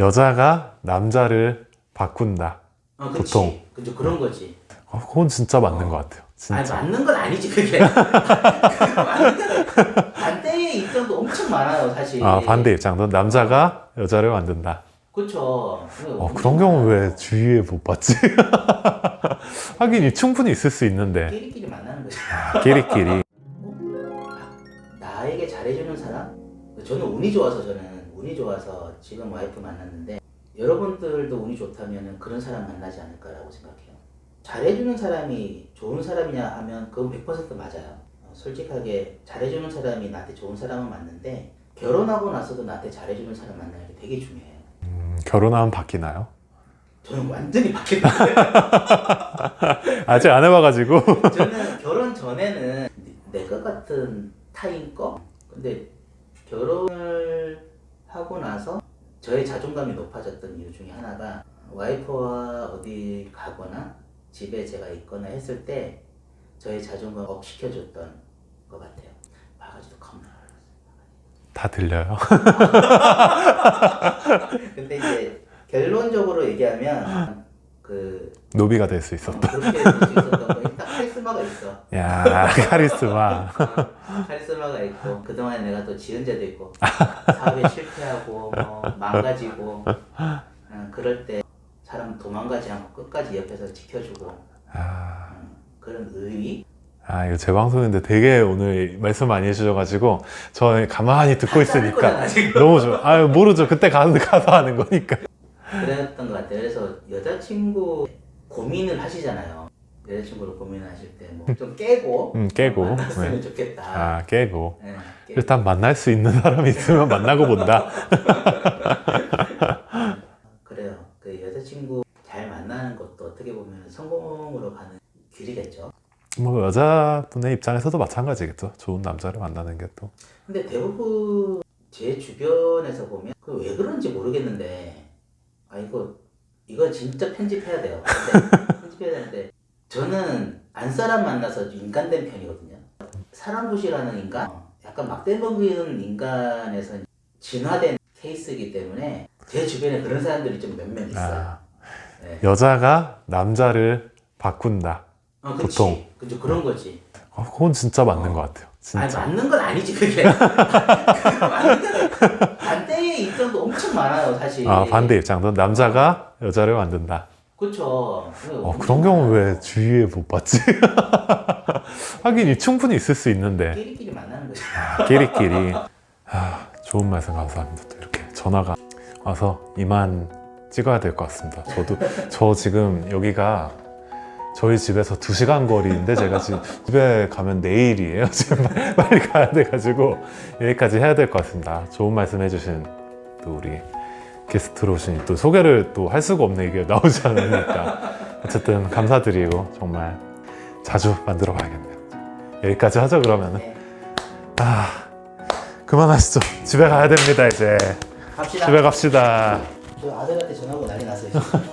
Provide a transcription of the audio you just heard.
여자가 남자를 바꾼다. 어, 그치. 보통. 그죠 그런 거지. 어, 그건 진짜 맞는 것 같아요. 아니 진짜. 맞는 건 아니지 그게. 맞는 건 반대의 입장도 엄청 많아요 사실. 아, 반대 입장도 남자가 여자를 만든다. 그렇죠. 어, 그런 경우 왜 주위에 못 봤지? 하긴 충분히 있을 수 있는데 끼리끼리 만나는 거지. 끼리끼리 나에게 잘해주는 사람? 저는 운이 좋아서 저는 운이 좋아서 지금 와이프 만났는데 여러분들도 운이 좋다면 그런 사람 만나지 않을까라고 생각해요. 잘해주는 사람이 좋은 사람이냐 하면 그건 100% 맞아요. 어, 솔직하게 잘해주는 사람이 나한테 좋은 사람은 맞는데 결혼하고 나서도 나한테 잘해주는 사람 만나는 게 되게 중요해요. 음, 결혼하면 바뀌나요? 저는 완전히 바뀌었는데 아직 안 해봐가지고 저는 결혼 전에는 내 것 같은 타인 거 근데 결혼을 하고 나서 저의 자존감이 높아졌던 이유 중에 하나가 와이프와 어디 가거나 집에 제가 있거나 했을 때 저의 자존감 업 시켜줬던 것 같아요. 바가지도 겁나. 다 들려요. 근데 이제 결론적으로 얘기하면 그 노비가 될수 어, 있었다. 그렇게 될수 있었던 건 일단 카리스마가 있어. 야 카리스마. 카리스마가 있고 그동안에 내가 또 지은 죄도 있고 사업에 실패하고 뭐 망가지고 어, 그럴 때 사람 도망가지 않고 끝까지 옆에서 지켜주고 아, 음, 그런 의리 아 이거 제 방송인데 되게 오늘 말씀 많이 해주셔가지고 저 가만히 듣고 있으니까 거잖아. 너무 좋아. 아 모르죠. 그때 가서 가서 하는 거니까. 그랬던 것 같아요 그래서 여자친구 고민을 하시잖아요 여자친구를 고민하실 때 뭐 좀 깨고 음, 깨고. 만났으면 네. 좋겠다 아 깨고. 네, 깨- 일단 만날 수 있는 사람이 있으면 만나고 본다. 그래요 그 여자친구 잘 만나는 것도 어떻게 보면 성공으로 가는 길이겠죠 뭐 여자분의 입장에서도 마찬가지겠죠. 좋은 남자를 만나는 게 또. 근데 대부분 제 주변에서 보면 그 왜 그런지 모르겠는데 아 이거 이건 진짜 편집해야 돼요. 근데 편집해야 되는데 저는 안 사람 만나서 인간된 편이거든요. 사람굿이라는 인간, 어, 약간 막대먹은 인간에서 진화된 케이스이기 때문에 제 주변에 그런 사람들이 좀몇명 있어요. 아, 네. 여자가 남자를 바꾼다. 어, 그치. 보통. 그죠 그런 거지. 어, 그건 진짜 맞는 것 같아요. 아니 진짜. 맞는 건 아니지 그게. 맞는 건 반대의 입장도 엄청 많아요 사실. 아 반대 입장도 남자가 여자를 만든다. 그렇죠. 어, 그런 경우 왜 주위에 못 봤지? 하긴 충분히 있을 수 있는데 끼리끼리 만나는 거지. 끼리끼리 아, 좋은 말씀 감사합니다. 또 이렇게 전화가 와서 이만 찍어야 될 것 같습니다. 저도 저 지금 여기가 저희 집에서 2시간 거리인데 제가 지금 집에 가면 내일이에요. 지금 빨리- 빨리 가야 돼 가지고 여기까지 해야 될 것 같습니다. 좋은 말씀 해주신 또 우리 게스트로 오신 또 소개를 또 할 수가 없네 이게 나오지 않으니까 어쨌든 감사드리고 정말 자주 만들어 봐야겠네요. 여기까지 하죠 그러면은 네. 아 그만하시죠. 집에 가야 됩니다 이제. 갑시다. 집에 갑시다. 저 아들한테 전화하고 난리 났어요. 지금.